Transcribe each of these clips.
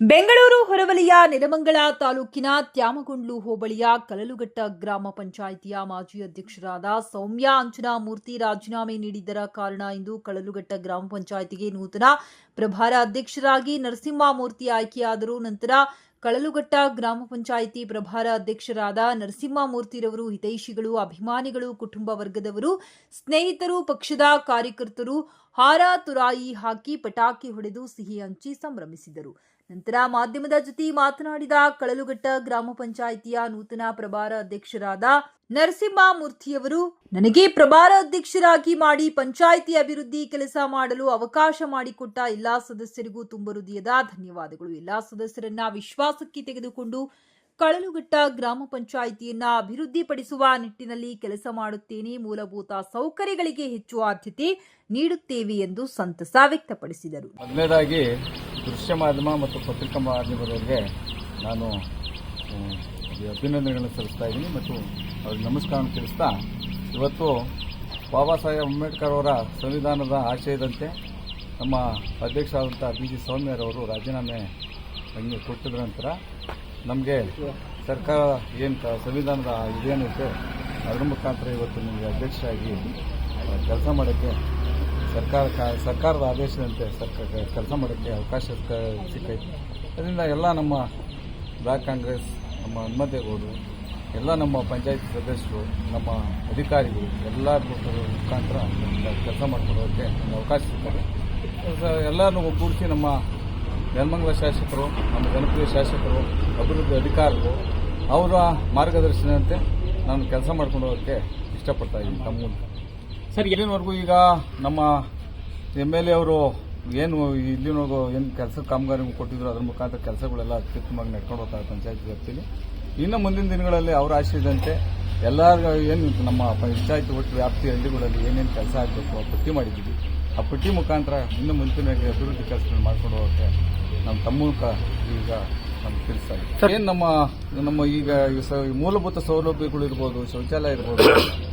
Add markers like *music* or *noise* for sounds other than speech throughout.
ಬೆಂಗಳೂರು ಹೊರವಲಿಯ ನೆಲಮಂಗಳ ತಾಲೂಕಿನ ತ್ಯಾಮಗೊಂಡ್ಲು ಹೋಬಳಿಯ ಕಲಲುಗಟ್ಟ ಗ್ರಾಮ ಪಂಚಾಯಿತಿಯ ಮಾಜಿ ಅಧ್ಯಕ್ಷರಾದ ಸೌಮ್ಯ ಅಂಜನಾಮೂರ್ತಿ ರಾಜೀನಾಮೆ ನೀಡಿದ್ದರ ಕಾರಣ ಇಂದು ಕಳಲುಗಟ್ಟ ಗ್ರಾಮ ಪಂಚಾಯಿತಿಗೆ ನೂತನ ಪ್ರಭಾರ ಅಧ್ಯಕ್ಷರಾಗಿ ನರಸಿಂಹಮೂರ್ತಿ ಆಯ್ಕೆಯಾದರು ನಂತರ ಕಳಲುಘಟ್ಟ ಗ್ರಾಮ ಪಂಚಾಯಿತಿ ಪ್ರಭಾರ ಅಧ್ಯಕ್ಷರಾದ ನರಸಿಂಹಮೂರ್ತಿರವರು ಹಿತೈಷಿಗಳು, ಅಭಿಮಾನಿಗಳು, ಕುಟುಂಬ ವರ್ಗದವರು, ಸ್ನೇಹಿತರು, ಪಕ್ಷದ ಕಾರ್ಯಕರ್ತರು ಹಾರ ತುರಾಯಿ ಹಾಕಿ ಪಟಾಕಿ ಹೊಡೆದು ಸಿಹಿ ಹಂಚಿ ಸಂಭ್ರಮಿಸಿದರು. ನಂತರ ಮಾಧ್ಯಮದ ಜೊತೆ ಮಾತನಾಡಿದ ಕಳಲುಘಟ್ಟ ಗ್ರಾಮ ಪಂಚಾಯಿತಿಯ ನೂತನ ಪ್ರಭಾರ ಅಧ್ಯಕ್ಷರಾದ ನರಸಿಂಹಮೂರ್ತಿಯವರು ನನಗೆ ಪ್ರಭಾರ ಅಧ್ಯಕ್ಷರಾಗಿ ಮಾಡಿ ಪಂಚಾಯಿತಿ ಅಭಿವೃದ್ಧಿ ಕೆಲಸ ಮಾಡಲು ಅವಕಾಶ ಮಾಡಿಕೊಟ್ಟ ಎಲ್ಲಾ ಸದಸ್ಯರಿಗೂ ತುಂಬ ಹೃದಯದ ಧನ್ಯವಾದಗಳು. ಎಲ್ಲಾ ಸದಸ್ಯರನ್ನ ವಿಶ್ವಾಸಕ್ಕೆ ತೆಗೆದುಕೊಂಡು ಕಳಲುಘಟ್ಟ ಗ್ರಾಮ ಪಂಚಾಯಿತಿಯನ್ನ ಅಭಿವೃದ್ಧಿಪಡಿಸುವ ನಿಟ್ಟಿನಲ್ಲಿ ಕೆಲಸ ಮಾಡುತ್ತೇನೆ. ಮೂಲಭೂತ ಸೌಕರ್ಯಗಳಿಗೆ ಹೆಚ್ಚು ಆದ್ಯತೆ ನೀಡುತ್ತೇವೆ ಎಂದು ಸಂತಸ ವ್ಯಕ್ತಪಡಿಸಿದರು. ದೃಶ್ಯ ಮಾಧ್ಯಮ ಮತ್ತು ಪತ್ರಿಕಾ ಮಾಧ್ಯಮದವರಿಗೆ ನಾನು ಅಭಿನಂದನೆಗಳನ್ನು ಸಲ್ಲಿಸ್ತಾ ಇದ್ದೀನಿ ಮತ್ತು ಅವ್ರಿಗೆ ನಮಸ್ಕಾರ ತಿಳಿಸ್ತಾ, ಇವತ್ತು ಬಾಬಾ ಸಾಹೇಬ್ ಅಂಬೇಡ್ಕರ್ ಅವರ ಸಂವಿಧಾನದ ಆಶಯದಂತೆ ನಮ್ಮ ಅಧ್ಯಕ್ಷರಾದಂಥ ಬಿ ಜಿ ಸೌಮ್ಯರವರು ರಾಜೀನಾಮೆ ಹಂಗೆ ಕೊಟ್ಟಿದ ನಂತರ ನಮಗೆ ಸರ್ಕಾರ ಏನು ಸಂವಿಧಾನದ ಇದೇನಿದೆ ಅದರ ಮುಖಾಂತರ ಇವತ್ತು ನಿಮಗೆ ಅಧ್ಯಕ್ಷರಾಗಿ ಕೆಲಸ ಮಾಡೋಕ್ಕೆ ಸರ್ಕಾರ ಸರ್ಕಾರದ ಆದೇಶದಂತೆ ಸರ್ಕಾರ ಕೆಲಸ ಮಾಡೋಕ್ಕೆ ಅವಕಾಶ ಸಿಕ್ಕೈತೆ. ಅದರಿಂದ ಎಲ್ಲ ನಮ್ಮ ಬ್ಲಾಕ್ ಕಾಂಗ್ರೆಸ್, ನಮ್ಮ ಹನುಮಂತೇಗೌಡರು, ಎಲ್ಲ ನಮ್ಮ ಪಂಚಾಯತ್ ಸದಸ್ಯರು, ನಮ್ಮ ಅಧಿಕಾರಿಗಳು, ಎಲ್ಲ ಮುಖಾಂತರ ಕೆಲಸ ಮಾಡ್ಕೊಂಡು ಹೋಗೋಕ್ಕೆ ಅವಕಾಶ ಸಿಗ್ತದೆ ಎಲ್ಲರನ್ನು ಒಗ್ಗೂಡಿಸಿ ನಮ್ಮ ನೆಲಮಂಗಲ ಶಾಸಕರು, ನಮ್ಮ ಜನಪ್ರಿಯ ಶಾಸಕರು, ಅಭಿವೃದ್ಧಿ ಅಧಿಕಾರಿಗಳು, ಅವರ ಮಾರ್ಗದರ್ಶನದಂತೆ ನಾನು ಕೆಲಸ ಮಾಡ್ಕೊಂಡು ಹೋಗೋಕ್ಕೆ ಇಷ್ಟಪಡ್ತಾ ಇದ್ದೀನಿ. ತಮ್ಮ ಸರ್, ಇಲ್ಲಿನವರೆಗೂ ಈಗ ನಮ್ಮ ಎಂ ಎಲ್ ಎ ಅವರು ಏನು ಇಲ್ಲಿನವರೆಗೂ ಏನು ಕೆಲಸ ಕಾಮಗಾರಿ ಕೊಟ್ಟಿದ್ರು, ಅದ್ರ ಮುಖಾಂತರ ಕೆಲಸಗಳೆಲ್ಲ ಅತ್ಯುತ್ತಮವಾಗಿ ನಡ್ಕೊಂಡು ಹೋಗ್ತಾರೆ ಪಂಚಾಯತ್ ವ್ಯಾಪ್ತಿಯಲ್ಲಿ ಇನ್ನು ಮುಂದಿನ ದಿನಗಳಲ್ಲಿ ಅವರ ಆಶಯದಂತೆ ಎಲ್ಲರಿಗೂ ಏನು ನಮ್ಮ ಪಂಚಾಯತ್ ಒಟ್ಟು ವ್ಯಾಪ್ತಿ ಹಳ್ಳಿಗಳಲ್ಲಿ ಏನೇನು ಕೆಲಸ ಆಗಬೇಕು, ಆ ಪಟ್ಟಿ ಮಾಡಿದ್ದೀವಿ. ಆ ಪಟ್ಟಿ ಮುಖಾಂತರ ಇನ್ನು ಮುಂಚಿನ ಅಭಿವೃದ್ಧಿ ಕೆಲಸಗಳನ್ನು ಮಾಡ್ಕೊಂಡು ಹೋಗೋಕ್ಕೆ ನಮ್ಮ ತಮ್ಮ ಈಗ ನಮ್ಗೆ ತಿಳಿಸ್ತಾ ಏನು ನಮ್ಮ ನಮ್ಮ ಈಗ ಮೂಲಭೂತ ಸೌಲಭ್ಯಗಳು ಇರ್ಬೋದು ಶೌಚಾಲಯ ಇರ್ಬೋದು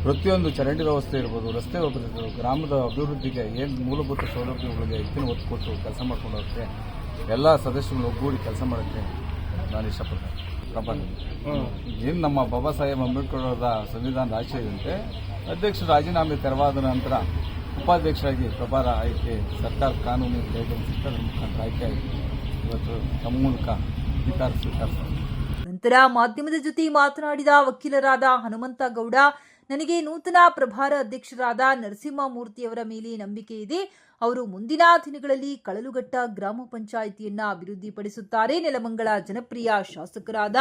ಪ್ರತಿಯೊಂದು ಚರಂಡಿ ವ್ಯವಸ್ಥೆ ಇರ್ಬೋದು ರಸ್ತೆ ವ್ಯವಸ್ಥೆ ಗ್ರಾಮದ ಅಭಿವೃದ್ಧಿಗೆ ಏನು ಮೂಲಭೂತ ಸೌಲಭ್ಯಗಳಿಗೆ ಹೆಚ್ಚಿನ ಒತ್ತು ಕೊಟ್ಟು ಕೆಲಸ ಮಾಡ್ಕೊಂಡು ಹೋಗೋಕ್ಕೆ ಎಲ್ಲ ಸದಸ್ಯರು ಒಗ್ಗೂಡಿ ಕೆಲಸ ಮಾಡೋಕ್ಕೆ ನಾನು ಇಷ್ಟಪಡ್ತೇನೆ. ಏನು ನಮ್ಮ ಬಾಬಾ ಸಾಹೇಬ್ ಅಂಬೇಡ್ಕರ್ ಅವರ ಸಂವಿಧಾನದ ಆಶಯದಂತೆ ಅಧ್ಯಕ್ಷರು ರಾಜೀನಾಮೆ ತೆರವಾದ ನಂತರ ಉಪಾಧ್ಯಕ್ಷರಾಗಿ ಪ್ರಭಾರ ಆಯ್ಕೆ ಸರ್ಕಾರ ಕಾನೂನು ಗೈಡೆನ್ಸ್ ಇತ್ತು ಮುಖಾಂತರ ಆಯ್ಕೆ ಆಯಿತು. ಇವತ್ತು ತಮ್ಮ ಮೂಲಕ ನಂತರ ಮಾಧ್ಯಮದ ಜೊತೆ ಮಾತನಾಡಿದ ವಕೀಲರಾದ ಹನುಮಂತ ಗೌಡ, ನನಗೆ ನೂತನ ಪ್ರಭಾರ ಅಧ್ಯಕ್ಷರಾದ ನರಸಿಂಹಮೂರ್ತಿಯವರ ಮೇಲೆ ನಂಬಿಕೆ ಇದೆ. ಅವರು ಮುಂದಿನ ದಿನಗಳಲ್ಲಿ ಕಳಲುಘಟ್ಟ ಗ್ರಾಮ ಪಂಚಾಯಿತಿಯನ್ನ ಅಭಿವೃದ್ಧಿಪಡಿಸುತ್ತಾರೆ. ನೆಲಮಂಗಲ ಜನಪ್ರಿಯ ಶಾಸಕರಾದ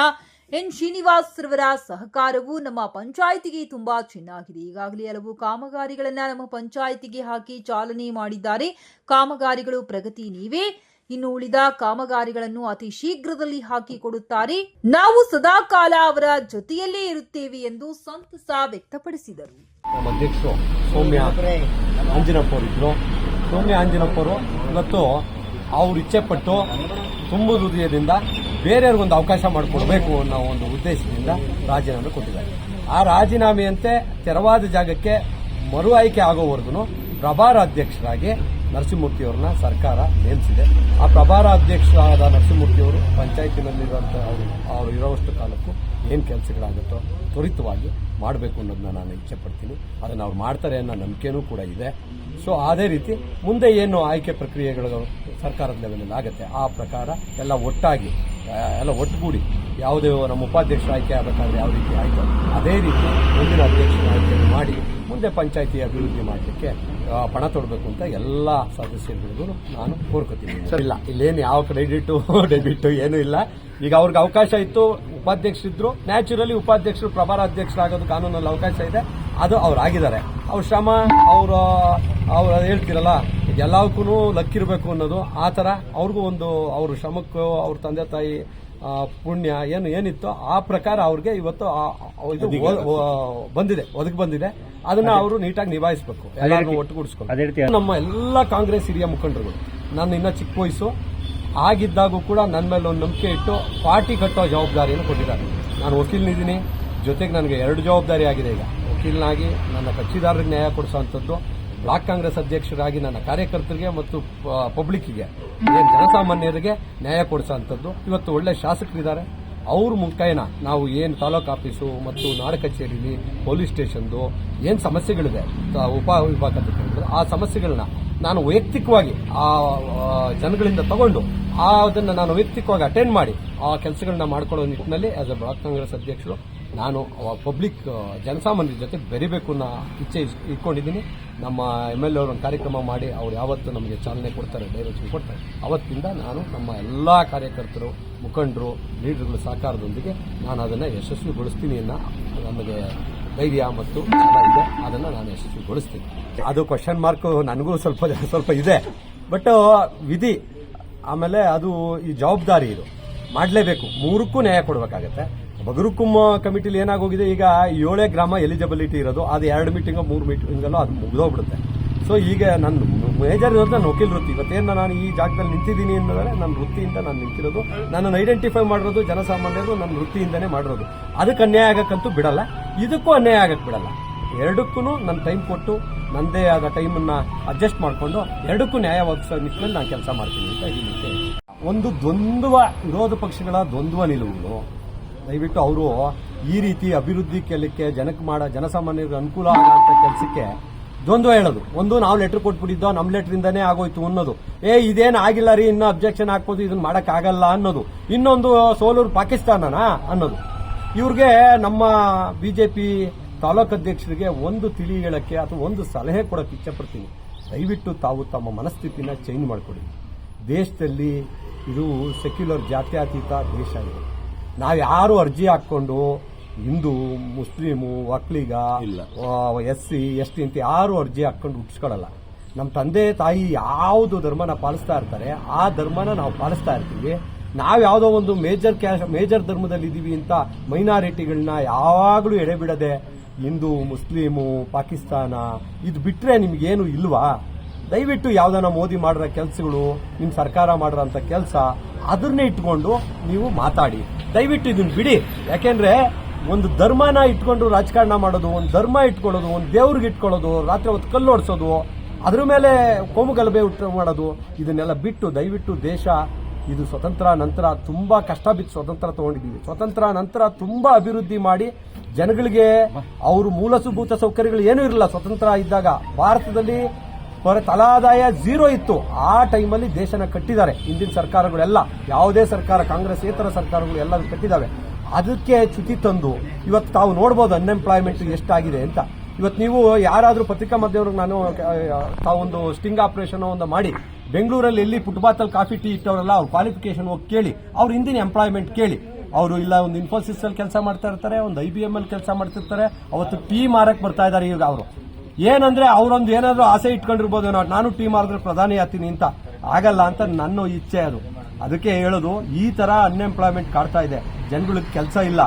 ಎನ್ ಶ್ರೀನಿವಾಸ್ ರವರ ಸಹಕಾರವು ನಮ್ಮ ಪಂಚಾಯಿತಿಗೆ ತುಂಬಾ ಚೆನ್ನಾಗಿದೆ. ಈಗಾಗಲೇ ಹಲವು ಕಾಮಗಾರಿಗಳನ್ನ ನಮ್ಮ ಪಂಚಾಯಿತಿಗೆ ಹಾಕಿ ಚಾಲನೆ ಮಾಡಿದ್ದಾರೆ. ಕಾಮಗಾರಿಗಳು ಪ್ರಗತಿ ನೀವೇ. ಇನ್ನು ಉಳಿದ ಕಾಮಗಾರಿಗಳನ್ನು ಅತಿ ಶೀಘ್ರದಲ್ಲಿ ಹಾಕಿಕೊಡುತ್ತಾರೆ ನಾವು ಸದಾ ಕಾಲ ಅವರ ಜೊತೆಯಲ್ಲೇ ಇರುತ್ತೇವೆ ಎಂದು ಸಂತಸ ವ್ಯಕ್ತಪಡಿಸಿದರು. ಅಧ್ಯಕ್ಷರು ಸೌಮ್ಯ ಅಂಜನಪ್ಪ ಇದ್ರು. ಸೌಮ್ಯ ಅಂಜನಪ್ಪರು ಇವತ್ತು ಅವ್ರು ಇಚ್ಛೆಪಟ್ಟು ತುಂಬ ಹೃದಯದಿಂದ ಬೇರೆಯವ್ರಿಗೊಂದು ಅವಕಾಶ ಮಾಡಿಕೊಡ್ಬೇಕು ಅನ್ನೋ ಒಂದು ಉದ್ದೇಶದಿಂದ ರಾಜೀನಾಮೆ ಕೊಟ್ಟಿದ್ದಾರೆ. ಆ ರಾಜೀನಾಮೆಯಂತೆ ತೆರವಾದ ಜಾಗಕ್ಕೆ ಮರು ಆಯ್ಕೆ ಆಗೋವರೆಗೂ ಪ್ರಭಾರ ಅಧ್ಯಕ್ಷರಾಗಿ ನರಸಿಂಹಮೂರ್ತಿಯವ್ರನ್ನ ಸರ್ಕಾರ ನೇಮಿಸಿದೆ. ಆ ಪ್ರಭಾರ ಅಧ್ಯಕ್ಷರಾದ ನರಸಿಂಹಮೂರ್ತಿಯವರು ಪಂಚಾಯತಿನಲ್ಲಿರುವಂಥ ಅವರು ಅವರು ಇರೋವಷ್ಟು ಕಾಲಕ್ಕೂ ಏನು ಕೆಲಸಗಳಾಗುತ್ತೋ ತ್ವರಿತವಾಗಿ ಮಾಡಬೇಕು ಅನ್ನೋದನ್ನ ನಾನು ಇಚ್ಛೆ ಪಡ್ತೀನಿ. ಅದನ್ನು ಅವ್ರು ಮಾಡ್ತಾರೆ ಅನ್ನೋ ನಂಬಿಕೆನೂ ಕೂಡ ಇದೆ. ಸೊ ಅದೇ ರೀತಿ ಮುಂದೆ ಏನು ಆಯ್ಕೆ ಪ್ರಕ್ರಿಯೆಗಳು ಸರ್ಕಾರದ ಲೆವೆಲಲ್ಲಿ ಆಗುತ್ತೆ, ಆ ಪ್ರಕಾರ ಎಲ್ಲ ಒಟ್ಟಾಗಿ ಎಲ್ಲ ಒಟ್ಟುಗೂಡಿ ಯಾವುದೇ ನಮ್ಮ ಉಪಾಧ್ಯಕ್ಷರ ಆಯ್ಕೆ ಆಗಬೇಕಾದ್ರೆ ಯಾವ ರೀತಿ ಆಯ್ಕೆ ಅದೇ ರೀತಿ ಮುಂದಿನ ಅಧ್ಯಕ್ಷರ ಆಯ್ಕೆ ಮಾಡಿ ಮುಂದೆ ಪಂಚಾಯಿತಿ ಅಭಿವೃದ್ಧಿ ಮಾಡಲಿಕ್ಕೆ ಪಣ ತೊಡಬೇಕು ಅಂತ ಎಲ್ಲ ಸದಸ್ಯರುಗಳಿಗೂ ನಾನು ಕೋರ್ಕೋತೀನಿ. ಇಲ್ಲ ಇಲ್ಲೇನು ಯಾವ ಕ್ರೆಡಿಟು *laughs* ಡೆಬಿಟ್ ಏನೂ ಇಲ್ಲ. ಈಗ ಅವ್ರಿಗೆ ಅವಕಾಶ ಇತ್ತು ಉಪಾಧ್ಯಕ್ಷರಿದ್ರು. ನ್ಯಾಚುರಲಿ ಉಪಾಧ್ಯಕ್ಷರು ಪ್ರಭಾರ ಅಧ್ಯಕ್ಷರಾಗೋದು ಕಾನೂನಲ್ಲಿ ಅವಕಾಶ ಇದೆ. ಅದು ಅವ್ರು ಆಗಿದ್ದಾರೆ. ಅವ್ರ ಶ್ರಮ ಅವರು ಅವ್ರು ಹೇಳ್ತಿರಲ್ಲ ಎಲ್ಲದಕ್ಕೂ ಲಕ್ಕಿರಬೇಕು ಅನ್ನೋದು ಆ ಥರ. ಅವ್ರಿಗೂ ಒಂದು ಅವ್ರ ಶ್ರಮಕ್ಕೂ ಅವ್ರ ತಂದೆ ತಾಯಿ ಪುಣ್ಯ ಏನು ಏನಿತ್ತು ಆ ಪ್ರಕಾರ ಅವ್ರಿಗೆ ಇವತ್ತು ಇದು ಬಂದಿದೆ ಒದಗಿ ಬಂದಿದೆ. ಅದನ್ನ ಅವರು ನೀಟಾಗಿ ನಿಭಾಯಿಸಬೇಕು. ಎಲ್ಲರಿಗೂ ಒಟ್ಟುಗೂಡಿಸ್ಕೊಂಡು ನಮ್ಮ ಎಲ್ಲ ಕಾಂಗ್ರೆಸ್ ಹಿರಿಯ ಮುಖಂಡರುಗಳು ನಾನು ಇನ್ನ ಚಿಕ್ಕ ವಯಸ್ಸು ಆಗಿದ್ದಾಗೂ ಕೂಡ ನನ್ನ ಮೇಲೆ ಒಂದು ನಂಬಿಕೆ ಇಟ್ಟು ಪಾರ್ಟಿ ಕಟ್ಟೋ ಜವಾಬ್ದಾರಿಯನ್ನು ಕೊಟ್ಟಿದ್ದಾರೆ. ನಾನು ವಕೀಲನಿದ್ದೀನಿ ಜೊತೆಗೆ ನನಗೆ ಎರಡು ಜವಾಬ್ದಾರಿ ಆಗಿದೆ ಈಗ. ವಕೀಲನಾಗಿ ನನ್ನ ಕಕ್ಷಿದಾರರಿಗೆ ನ್ಯಾಯ ಕೊಡಿಸುವಂಥದ್ದು ಬ್ಲಾಕ್ ಕಾಂಗ್ರೆಸ್ ಅಧ್ಯಕ್ಷರಾಗಿ ನನ್ನ ಕಾರ್ಯಕರ್ತರಿಗೆ ಮತ್ತು ಪಬ್ಲಿಕ್ಕಿಗೆ, ಏನು ಜನಸಾಮಾನ್ಯರಿಗೆ ನ್ಯಾಯ ಕೊಡಿಸೋಂಥದ್ದು ಇವತ್ತು ಒಳ್ಳೆ ಶಾಸಕರಿದ್ದಾರೆ. ಅವ್ರ ಮುಖೇನ ನಾವು ಏನು ತಾಲೂಕು ಆಫೀಸು ಮತ್ತು ನಾಡ ಕಚೇರಿಲಿ, ಪೊಲೀಸ್ ಸ್ಟೇಷನ್ದು ಏನು ಸಮಸ್ಯೆಗಳಿದೆ ಉಪ ವಿಭಾಗ ಆ ಸಮಸ್ಯೆಗಳನ್ನ ನಾನು ವೈಯಕ್ತಿಕವಾಗಿ ಆ ಜನಗಳಿಂದ ತಗೊಂಡು ಅದನ್ನು ನಾನು ವೈಯಕ್ತಿಕವಾಗಿ ಅಟೆಂಡ್ ಮಾಡಿ ಆ ಕೆಲಸಗಳನ್ನ ಮಾಡ್ಕೊಳ್ಳೋ ನಿಟ್ಟಿನಲ್ಲಿ ಆಸ್ ಅ ಬ್ಲಾಕ್ ಕಾಂಗ್ರೆಸ್ ಅಧ್ಯಕ್ಷರು ನಾನು ಪಬ್ಲಿಕ್ ಜನಸಾಮಾನ್ಯರ ಜೊತೆ ಬೆರಿಬೇಕು ಅನ್ನೋ ಇಚ್ಛೆ ಇಟ್ಕೊಂಡಿದ್ದೀನಿ. ನಮ್ಮ ಎಂ ಎಲ್ ಒಂದು ಕಾರ್ಯಕ್ರಮ ಮಾಡಿ, ಅವ್ರು ಯಾವತ್ತು ನಮಗೆ ಚಾಲನೆ ಕೊಡ್ತಾರೆ, ಡೈರೆಕ್ಷನ್ ಕೊಡ್ತಾರೆ. ಅವತ್ತಿಂದ ನಾನು ನಮ್ಮ ಎಲ್ಲ ಕಾರ್ಯಕರ್ತರು, ಮುಖಂಡರು, ಲೀಡರ್ಗಳ ಸಹಕಾರದೊಂದಿಗೆ ನಾನು ಅದನ್ನು ಯಶಸ್ವಿಗೊಳಿಸ್ತೀನಿ ಅನ್ನೋ ನಮಗೆ ಧೈರ್ಯ ಮತ್ತು ಇದೆ. ಅದನ್ನು ನಾನು ಯಶಸ್ವಿಗೊಳಿಸ್ತೀನಿ. ಅದು ಕ್ವಶನ್ ಮಾರ್ಕ್ ನನಗೂ ಸ್ವಲ್ಪ ಸ್ವಲ್ಪ ಇದೆ. ಬಟ್ ವಿಧಿ, ಆಮೇಲೆ ಅದು ಈ ಜವಾಬ್ದಾರಿ ಇದು. ಮಾಡಲೇಬೇಕು. ಮೂರಕ್ಕೂ ನ್ಯಾಯ ಕೊಡಬೇಕಾಗತ್ತೆ. ಬಗರುಕುಮ್ಮ ಕಮಿಟಿಲಿ ಏನಾಗೋಗಿದೆ, ಈಗ ಏಳೇ ಗ್ರಾಮ ಎಲಿಜಿಬಿಲಿಟಿ ಇರೋದು, ಅದು ಎರಡು ಮೀಟಿಂಗ್ ಮೂರು ಮೀಟಿಂಗಲ್ಲೂ ಅದು ಮುಗಿದೋಗ್ಬಿಡುತ್ತೆ. ಸೊ ಈಗ ನನ್ನ ಮೇಜರ್ ಇರೋದು ನನ್ನ ವಕೀಲ ವೃತ್ತಿ. ಇವತ್ತೇನು ನಾನು ಈ ಜಾಗದಲ್ಲಿ ನಿಂತಿದ್ದೀನಿ ಅಂದರೆ ನನ್ನ ವೃತ್ತಿಯಿಂದ ನಾನು ನಿಂತಿರೋದು, ನನ್ನನ್ನು ಐಡೆಂಟಿಫೈ ಮಾಡಿರೋದು, ಜನಸಾಮಾನ್ಯರು ನನ್ನ ವೃತ್ತಿಯಿಂದನೇ ಮಾಡಿರೋದು. ಅದಕ್ಕೆ ಅನ್ಯಾಯ ಆಗಕ್ಕಂತೂ ಬಿಡಲ್ಲ. ಇದಕ್ಕೂ ಅನ್ಯಾಯ ಆಗಕ್ಕೆ ಬಿಡಲ್ಲ. ಎರಡಕ್ಕೂ ನನ್ನ ಟೈಮ್ ಕೊಟ್ಟು ನನ್ನದೇ ಆದ ಟೈಮನ್ನ ಅಡ್ಜಸ್ಟ್ ಮಾಡಿಕೊಂಡು, ಎರಡಕ್ಕೂ ನ್ಯಾಯ ಒದಗಿಸೋ ನಿಟ್ಟಿನಲ್ಲಿ ನಾನು ಕೆಲಸ ಮಾಡ್ತೀನಿ ಅಂತ ಹೇಳಿ ಒಂದು ದ್ವಂದ್ವ, ವಿರೋಧ ಪಕ್ಷಗಳ ದ್ವಂದ್ವ ನಿಲುವುಗಳು ದಯವಿಟ್ಟು ಅವರು ಈ ರೀತಿ ಅಭಿವೃದ್ಧಿ ಕೆಲಕ್ಕೆ ಜನಕ್ಕೆ ಮಾಡೋ, ಜನಸಾಮಾನ್ಯರಿಗೆ ಅನುಕೂಲ ಆಗೋಂಥ ಕೆಲಸಕ್ಕೆ ದ್ವಂದ್ವ ಹೇಳೋದು. ಒಂದು, ನಾವು ಲೆಟರ್ ಕೊಟ್ಬಿಟ್ಟಿದ್ದೋ ನಮ್ಮ ಲೆಟ್ರಿಂದನೇ ಆಗೋಯ್ತು ಅನ್ನೋದು. ಏ, ಇದೇನು ಆಗಿಲ್ಲ ರೀ, ಇನ್ನೂ ಅಬ್ಜೆಕ್ಷನ್ ಹಾಕ್ಬೋದು ಇದನ್ನ ಮಾಡೋಕ್ಕಾಗಲ್ಲ ಅನ್ನೋದು. ಇನ್ನೊಂದು ಸೋಲೂರು ಪಾಕಿಸ್ತಾನನಾ ಅನ್ನೋದು. ಇವ್ರಿಗೆ ನಮ್ಮ ಬಿಜೆಪಿ ತಾಲೂಕು ಅಧ್ಯಕ್ಷರಿಗೆ ಒಂದು ತಿಳಿ ಹೇಳಕ್ಕೆ ಅಥವಾ ಒಂದು ಸಲಹೆ ಕೊಡಕ್ಕೆ ಇಚ್ಛಪಡ್ತೀನಿ. ದಯವಿಟ್ಟು ತಾವು ತಮ್ಮ ಮನಸ್ಥಿತಿನ ಚೇಂಜ್ ಮಾಡಿಕೊಡಿ. ದೇಶದಲ್ಲಿ ಇದು ಸೆಕ್ಯುಲರ್ ಜಾತ್ಯತೀತ ದೇಶ ಇದು. ನಾವು ಯಾರು ಅರ್ಜಿ ಹಾಕ್ಕೊಂಡು Hindu Muslim Vokkaliga S C S T ಅಂತ ಯಾರು ಅರ್ಜಿ ಹಾಕ್ಕೊಂಡು ಹುಟ್ಸ್ಕೊಳ್ಳಲ್ಲ ನಮ್ಮ ತಂದೆ ತಾಯಿ ಯಾವುದು ಧರ್ಮನ ಪಾಲಿಸ್ತಾ ಇರ್ತಾರೆ ಆ ಧರ್ಮನ ನಾವು ಪಾಲಿಸ್ತಾ ಇರ್ತೀವಿ. ನಾವು ಯಾವುದೋ ಒಂದು ಮೇಜರ್ ಕ್ಯಾಶ್ ಮೇಜರ್ ಧರ್ಮದಲ್ಲಿ ಇದೀವಿ ಅಂತ ಮೈನಾರಿಟಿಗಳನ್ನ ಯಾವಾಗಲೂ ಎಡೆಬಿಡದೆ ಹಿಂದೂ ಮುಸ್ಲಿಮು ಪಾಕಿಸ್ತಾನ ಇದು ಬಿಟ್ರೆ ನಿಮ್ಗೇನು ಇಲ್ವಾ? ದಯವಿಟ್ಟು ಯಾವ್ದಾನ ಮೋದಿ ಮಾಡಿರೋ ಕೆಲಸಗಳು ನಿಮ್ಮ ಸರ್ಕಾರ ಮಾಡಿರೋಂಥ ಕೆಲಸ ಅದನ್ನೇ ಇಟ್ಕೊಂಡು ನೀವು ಮಾತಾಡಿ. ದಯವಿಟ್ಟು ಇದನ್ನ ಬಿಡಿ. ಯಾಕೆಂದ್ರೆ ಒಂದು ಧರ್ಮನ ಇಟ್ಕೊಂಡು ರಾಜಕಾರಣ ಮಾಡೋದು ಒಂದು ಧರ್ಮ ಇಟ್ಕೊಳ್ಳೋದು ಒಂದು ದೇವ್ರಿಗೆ ಇಟ್ಕೊಳ್ಳೋದು ರಾತ್ರಿ ಹೊತ್ತು ಕಲ್ಲು ಓಡಿಸೋದು ಅದ್ರ ಮೇಲೆ ಕೋಮು ಗಲಭೆ ಉಂಟು ಮಾಡೋದು ಇದನ್ನೆಲ್ಲ ಬಿಟ್ಟು ದಯವಿಟ್ಟು ದೇಶ ಇದು ಸ್ವತಂತ್ರ ನಂತರ ತುಂಬಾ ಕಷ್ಟ ಬಿದ್ದು ಸ್ವತಂತ್ರ ತಗೊಂಡಿದ್ದೀವಿ. ಸ್ವತಂತ್ರ ನಂತರ ತುಂಬಾ ಅಭಿವೃದ್ಧಿ ಮಾಡಿ ಜನಗಳಿಗೆ ಅವರು ಮೂಲಸೂಭೂತ ಸೌಕರ್ಯಗಳು ಏನೂ ಇರಲಿಲ್ಲ ಸ್ವತಂತ್ರ ಇದ್ದಾಗ ಭಾರತದಲ್ಲಿ ಪರ ತಲಾದಾಯ ಝೀರೋ ಇತ್ತು. ಆ ಟೈಮಲ್ಲಿ ದೇಶನ ಕಟ್ಟಿದ್ದಾರೆ. ಹಿಂದಿನ ಸರ್ಕಾರಗಳೆಲ್ಲ, ಯಾವುದೇ ಸರ್ಕಾರ, ಕಾಂಗ್ರೆಸ್ ಏತರ ಸರ್ಕಾರಗಳು ಎಲ್ಲ ಕಟ್ಟಿದ್ದಾವೆ. ಅದಕ್ಕೆ ಚ್ಯುತಿ ತಂದು, ಇವತ್ತು ತಾವು ನೋಡ್ಬೋದು ಅನ್ಎಂಪ್ಲಾಯ್ಮೆಂಟ್ ಎಷ್ಟಾಗಿದೆ ಅಂತ. ಇವತ್ತು ನೀವು ಯಾರಾದರೂ ಪತ್ರಿಕಾ ಮಾಧ್ಯಮವ್ರಿಗೆ ನಾನು ತಾವೊಂದು ಸ್ಟಿಂಗ್ ಆಪರೇಷನ್ ಒಂದು ಮಾಡಿ, ಬೆಂಗಳೂರಲ್ಲಿ ಎಲ್ಲಿ ಫುಟ್ಬಾತಲ್ಲಿ ಕಾಫಿ ಟೀ ಇಟ್ಟವರಲ್ಲ ಅವ್ರ ಕ್ವಾಲಿಫಿಕೇಶನ್ ಹೋಗಿ ಕೇಳಿ, ಅವ್ರ ಹಿಂದಿನ ಎಂಪ್ಲಾಯ್ಮೆಂಟ್ ಕೇಳಿ. ಅವರು ಇಲ್ಲ, ಒಂದು ಇನ್ಫೋಸಿಸ್ ಅಲ್ಲಿ ಕೆಲಸ ಮಾಡ್ತಾ ಇರ್ತಾರೆ, ಒಂದು ಐ ಬಿ ಎಂ ಅಲ್ಲಿ ಕೆಲಸ ಮಾಡ್ತಿರ್ತಾರೆ, ಅವತ್ತು ಟೀ ಮಾರಕ್ ಬರ್ತಾ ಇದ್ದಾರೆ ಈಗ ಅವರು. ಏನಂದ್ರೆ ಅವರೊಂದು ಏನಾದ್ರು ಆಸೆ ಇಟ್ಕೊಂಡಿರ್ಬೋದೇನೋ ನಾನು ಟೀಮ್ ಆದ್ರೆ ಪ್ರಧಾನಿ ಆಗ್ತೀನಿ ಅಂತ ಆಗಲ್ಲ ಅಂತ ನನ್ನ ಇಚ್ಛೆ ಅದು. ಅದಕ್ಕೆ ಹೇಳೋದು ಈ ತರ ಅನ್ಎಂಪ್ಲಾಯ್ಮೆಂಟ್ ಕಾಡ್ತಾ ಇದೆ. ಜನಗಳಿಗೆ ಕೆಲಸ ಇಲ್ಲ.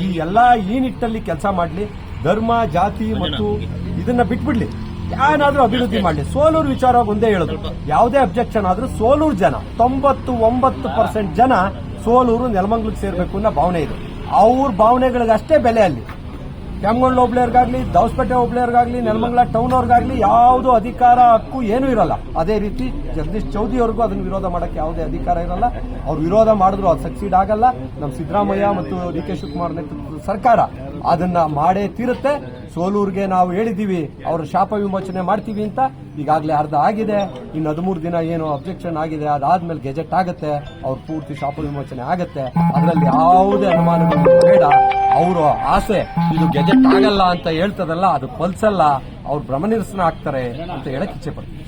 ಈ ಎಲ್ಲಾ ಈ ನಿಟ್ಟಲ್ಲಿ ಕೆಲಸ ಮಾಡಲಿ. ಧರ್ಮ ಜಾತಿ ಮತ್ತು ಇದನ್ನ ಬಿಟ್ಬಿಡ್ಲಿ. ಏನಾದ್ರೂ ಅಭಿವೃದ್ಧಿ ಮಾಡಲಿ. ಸೋಲೂರು ವಿಚಾರವಾಗಿ ಒಂದೇ ಹೇಳೋದು. ಯಾವುದೇ ಅಬ್ಜೆಕ್ಷನ್ ಆದ್ರೂ ಸೋಲೂರು ಜನ ತೊಂಬತ್ತು ಒಂಬತ್ತು ಪರ್ಸೆಂಟ್ ಜನ ಸೋಲೂರು ನೆಲಮಂಗ್ಲಕ್ಕೆ ಸೇರ್ಬೇಕು ಅನ್ನೋ ಭಾವನೆ ಇದೆ. ಅವ್ರ ಭಾವನೆಗಳಿಗಷ್ಟೇ ಬೆಲೆ ಅಲ್ಲಿ. ಕೆಮ್ಮಗೊಂಡು ಒಬ್ಳೆಯರ್ಗಾಗ್ಲಿ ದೌಸ್ಪೇಟೆ ಒಬ್ಳೆಯರ್ಗಾಗ್ಲಿ ನೆಲಮಂಗಲ ಟೌನ್ ಅವ್ರಿಗಾಗ್ಲಿ ಯಾವುದು ಅಧಿಕಾರ ಹಕ್ಕು ಏನೂ ಇರಲ್ಲ. ಅದೇ ರೀತಿ ಜಗದೀಶ್ ಚೌಧರಿ ಅವ್ರಿಗೂ ಅದನ್ನು ವಿರೋಧ ಮಾಡಕ್ಕೆ ಯಾವುದೇ ಅಧಿಕಾರ ಇರಲ್ಲ. ಅವ್ರು ವಿರೋಧ ಮಾಡಿದ್ರು, ಅದು ಸಕ್ಸೀಡ್ ಆಗಲ್ಲ. ನಮ್ಮ ಸಿದ್ದರಾಮಯ್ಯ ಮತ್ತು ಡಿ ಕೆ ಶಿವಕುಮಾರ್ ನೇತೃತ್ವದ ಸರ್ಕಾರ ಅದನ್ನ ಮಾಡೇ ತೀರುತ್ತೆ. ಸೋಲೂರ್ಗೆ ನಾವು ಹೇಳಿದೀವಿ ಅವರು ಶಾಪ ವಿಮೋಚನೆ ಮಾಡ್ತೀವಿ ಅಂತ. ಈಗಾಗಲೇ ಅರ್ಧ ಆಗಿದೆ. ಇನ್ನು ಹದಿಮೂರು ದಿನ ಏನು ಅಬ್ಜೆಕ್ಷನ್ ಆಗಿದೆ, ಅದಾದ್ಮೇಲೆ ಗೆಜೆಟ್ ಆಗುತ್ತೆ. ಅವ್ರ ಪೂರ್ತಿ ಶಾಪ ವಿಮೋಚನೆ ಆಗುತ್ತೆ. ಅದರಲ್ಲಿ ಯಾವುದೇ ಅನುಮಾನಗಳು ಬೇಡ. ಅವರು ಆಸೆ, ಇದು ಗೆಜೆಟ್ ಆಗಲ್ಲ ಅಂತ ಹೇಳ್ತದಲ್ಲ, ಅದು ಪಲ್ಸಲ್ಲ ಅವ್ರು ಭ್ರಮನಿರಸನ ಆಗ್ತಾರೆ ಅಂತ ಹೇಳಕ್ ಇಚ್ಛೆ ಪಡ್ತೀನಿ.